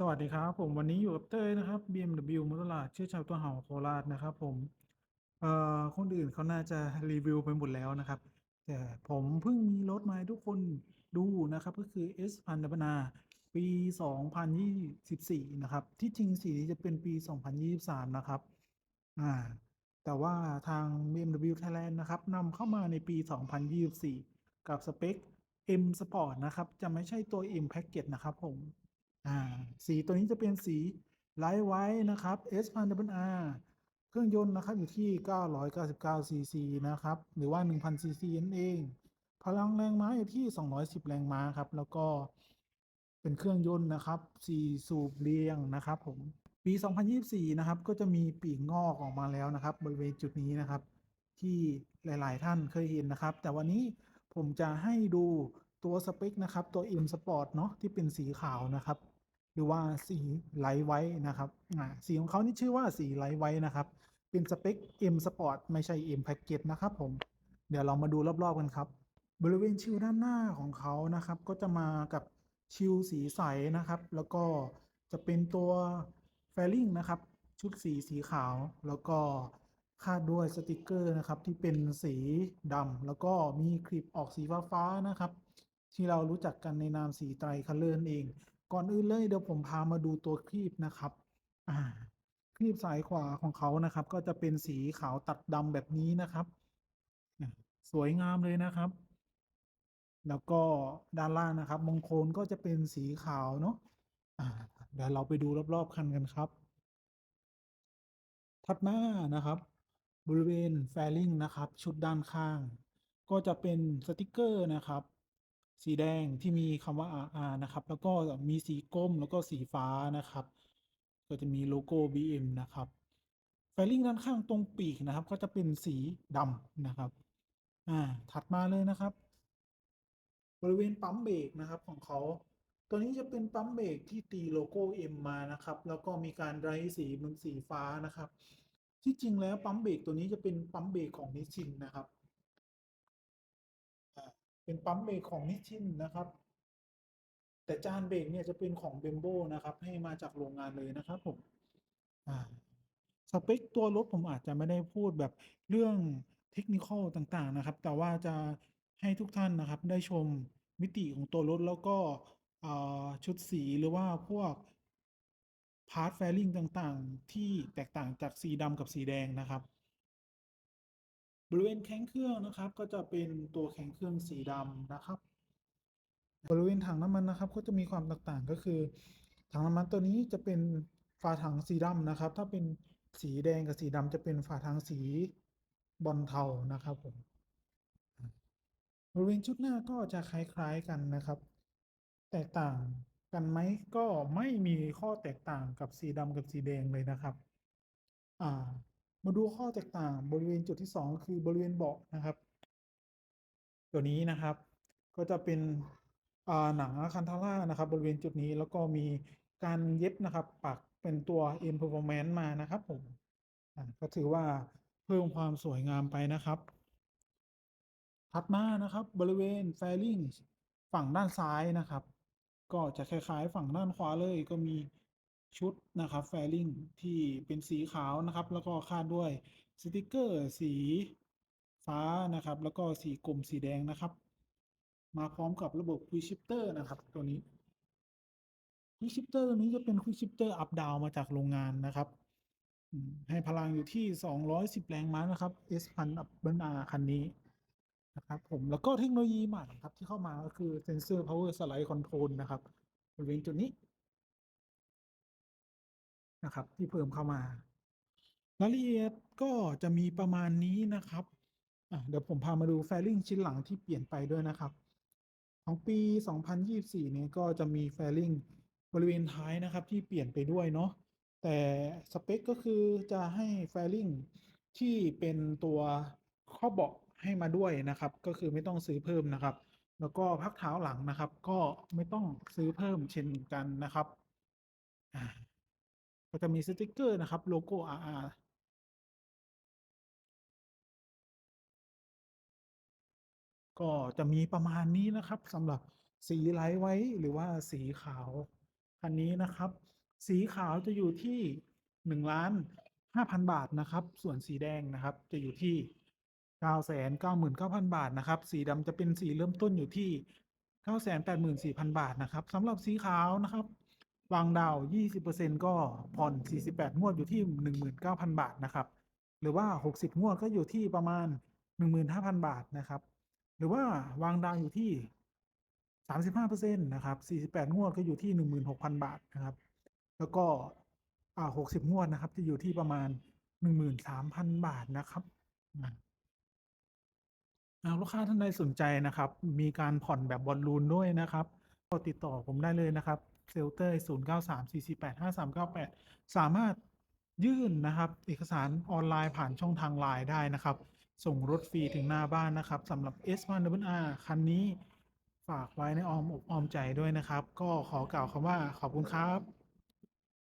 สวัสดีครับผมวันนี้อยู่กับเต้ยนะครับ BMW มอเตอร์ลาดชื่อชาวตัวเห่าโคราชนะครับ ผมเอ่อคนอื่นเขาน่าจะรีวิวไปหมดแล้วนะครับ แต่ผมเพิ่งมีรถมาให้ทุกคนดูนะครับ ก็คือ S พันธนาปี 2024 นะครับ ที่จริงสีจะเป็นปี 2023 นะครับอ่าแต่ว่าทาง BMW Thailand นะครับนำเข้ามาในปี 2024 กับสเปค M Sport นะครับ จะไม่ใช่ตัว M Package นะครับผม อ่าสีตัวนี้จะเป็นสีไลท์ไวท์นะครับ S พัน R เครื่องยนต์นะครับอยู่ที่ 999 cc นะครับ หรือว่า 1,000 cc นั่นเอง พลังแรงม้าอยู่ที่ 210 แรงม้าครับ แล้วก็เป็นเครื่องยนต์นะครับ4สูบเรียงนะครับผม ปี 2024 นะครับ ก็จะมีปีกงอกออกมาแล้วนะครับ บริเวณจุดนี้นะครับ ที่หลาย ๆ ท่านเคยเห็นนะครับ แต่วันนี้ผมจะให้ดูตัวสเปคนะครับ ตัว M Sport เนาะที่เป็นสีขาวนะครับ รือว่าสีไลท์ไวท์นะครับสีของเขานี่ชื่อว่าสีไลท์ไวท์นะครับ เป็นสเปค M Sport ไม่ใช่ M Package นะครับผม เดี๋ยวเรามาดูรอบๆกันครับ บริเวณชิลด้านหน้าของเขานะครับ ก็จะมากับชิลสีใสนะครับ แล้วก็จะเป็นตัวแฟลิงนะครับ ชุดสีสีขาว แล้วก็คาดด้วยสติกเกอร์นะครับ ที่เป็นสีดำแล้วก็มีคลิปออกสีฟ้าๆนะครับ ที่เรารู้จักกันในนามสีไตรคัลเลอร์นั่นเอง ก่อนอื่นเลยเดี๋ยวผมพามาดูตัวครีบนะครับ อ่าครีบซ้ายขวาของเขานะครับ ก็จะเป็นสีขาวตัดดำแบบนี้นะครับ สวยงามเลยนะครับ แล้วก็ด้านล่างนะครับ มงคลก็จะเป็นสีขาวเนาะอ่าเดี๋ยวเราไปดูรอบๆคันกันครับ ถัดมานะครับ บริเวณแฟลิงนะครับ ชุดด้านข้าง ก็จะเป็นสติกเกอร์นะครับ สีแดงที่มีคำว่า RR นะครับ แล้วก็มีสีก้มแล้วก็สีฟ้านะครับ ก็จะมีโลโก้ BM นะครับแฟลิ่งด้านข้างตรงปีกนะครับ ก็จะเป็นสีดำนะครับอ่าถัดมาเลยนะครับ บริเวณปั๊มเบรกนะครับของเขาตัวนี้จะเป็นปั๊มเบรกที่ตีโลโก้ M มานะครับ แล้วก็มีการไรฟ์สีเป็นสีฟ้านะครับ ที่จริงแล้วปั๊มเบรกตัวนี้จะเป็นปั๊มเบรกของนิชชินนะครับ เป็นปั๊มเบรกของนิชชินนะครับ แต่จานเบรกเนี่ยจะเป็นของเบมโบนะครับ ให้มาจากโรงงานเลยนะครับผมอ่าสเปคตัวรถผมอาจจะไม่ได้พูดแบบเรื่องเทคนิคอลต่างๆนะครับ แต่ว่าจะให้ทุกท่านนะครับได้ชมมิติของตัวรถแล้วก็ชุดสีหรือว่าพวกพาร์ทแฟลิงต่างๆ ที่แตกต่างจากสีดำกับสีแดงนะครับ บริเวณแข้งเครื่องนะครับ ก็จะเป็นตัวแข้งเครื่องสีดำนะครับ บริเวณถังน้ำมันนะครับ ก็จะมีความแตกต่างก็คือ ถังน้ำมันตัวนี้จะเป็นฝาถังสีดำนะครับ ถ้าเป็นสีแดงกับสีดำจะเป็นฝาถังสีบอลเทานะครับผมบริเวณชุดหน้าก็จะคล้ายๆกันนะครับ แตกต่างกันไหมก็ไม่มีข้อแตกต่างกับสีดำกับสีแดงเลยนะครับ อ่า มาดูข้อแตกต่างบริเวณจุดที่สองคือบริเวณเบาะนะครับ ตัวนี้นะครับ ก็จะเป็นหนังคันทาร่านะครับ บริเวณจุดนี้แล้วก็มีการเย็บนะครับ ปักเป็นตัว M Performance มานะครับผมก็ถือว่าเพิ่มความสวยงามไปนะครับถัดมานะครับ บริเวณแฟลิงฝั่งด้านซ้ายนะครับ ก็จะคล้ายๆ ฝั่งด้านขวาเลยก็มี ชุดนะครับแฟลิงที่เป็นสีขาวนะครับ แล้วก็คาดด้วยสติกเกอร์สีฟ้านะครับ แล้วก็สีกลมสีแดงนะครับ มาพร้อมกับระบบ Quick Shifter นะครับ ตัวนี้ Quick Shifter ตัวนี้จะเป็น Quick Shifter up down มาจากโรงงานนะครับให้พลังอยู่ที่ 210 แรงม้านะครับ S พันอัพเบิลอาคันนี้นะครับผมแล้วก็เทคโนโลยีใหม่ครับที่เข้ามาก็คือ Sensor Power Slide Control นะครับบริเวณจุดนี้ นะครับ ที่เพิ่มเข้ามารายละเอียดก็จะมีประมาณนี้นะครับเดี๋ยวผมพามาดูแฟลิงชิ้นหลังที่เปลี่ยนไปด้วยนะครับ ของปี 2024 เนี่ยก็จะมีแฟลิงบริเวณท้ายนะครับที่เปลี่ยนไปด้วยเนาะแต่สเปคก็คือจะให้แฟลิงที่เป็นตัวข้อเบาะให้มาด้วยนะครับ ก็คือไม่ต้องซื้อเพิ่มนะครับ แล้วก็พักเท้าหลังนะครับ ก็ไม่ต้องซื้อเพิ่มเช่นกันนะครับ ก็จะมีสติกเกอร์นะครับ โลโก้ RR ก็จะมีประมาณนี้นะครับสำหรับสีไลท์ไว้หรือว่าสีขาวคันนี้นะครับ สีขาวจะอยู่ที่หนึ่งล้านห้าพันบาทนะครับ ส่วนสีแดงนะครับจะอยู่ที่เก้าแสนเก้าหมื่นเก้าพันบาทนะครับ สีดำจะเป็นสีเริ่มต้นอยู่ที่เก้าแสนแปดหมื่นสี่พันบาทนะครับสำหรับสีขาวนะครับ วางดาวยี่สิบเปอร์เซ็นก็ผ่อนสี่สิบแปดงวดอยู่ที่หนึ่งหมื่นเก้าพันบาทนะครับ หรือว่าหกสิบงวดก็อยู่ที่ประมาณหนึ่งหมื่นห้าพันบาทนะครับ หรือว่าวางดาวอยู่ที่สามสิบห้าเปอร์เซ็นะครับสี่สิบแปดงวดก็อยู่ที่หนึ่งหมื่นหกพันบาทนะครับ แล้วก็อ่าหกสิบงวดนะครับ จะอยู่ที่ประมาณหนึ่งหมื่นสามพันบาทนะครับอ่าอ่าลูกค้าท่านใดสนใจนะครับ มีการผ่อนแบบบอลลูนด้วยนะครับ ก็ติดต่อผมได้เลยนะครับ เซลเตอร์ศูนย์เก้าสามสี่สี่แปดห้าสามเก้าแปดสามารถยื่นนะครับเอกสารออนไลน์ผ่านช่องทางไลน์ได้นะครับ ส่งรถฟรีถึงหน้าบ้านนะครับสำหรับ S1 R คันนี้ฝากไว้ในอ้อมอกอ้อมใจด้วยนะครับ ก็ขอกล่าวคำว่าขอบคุณครับ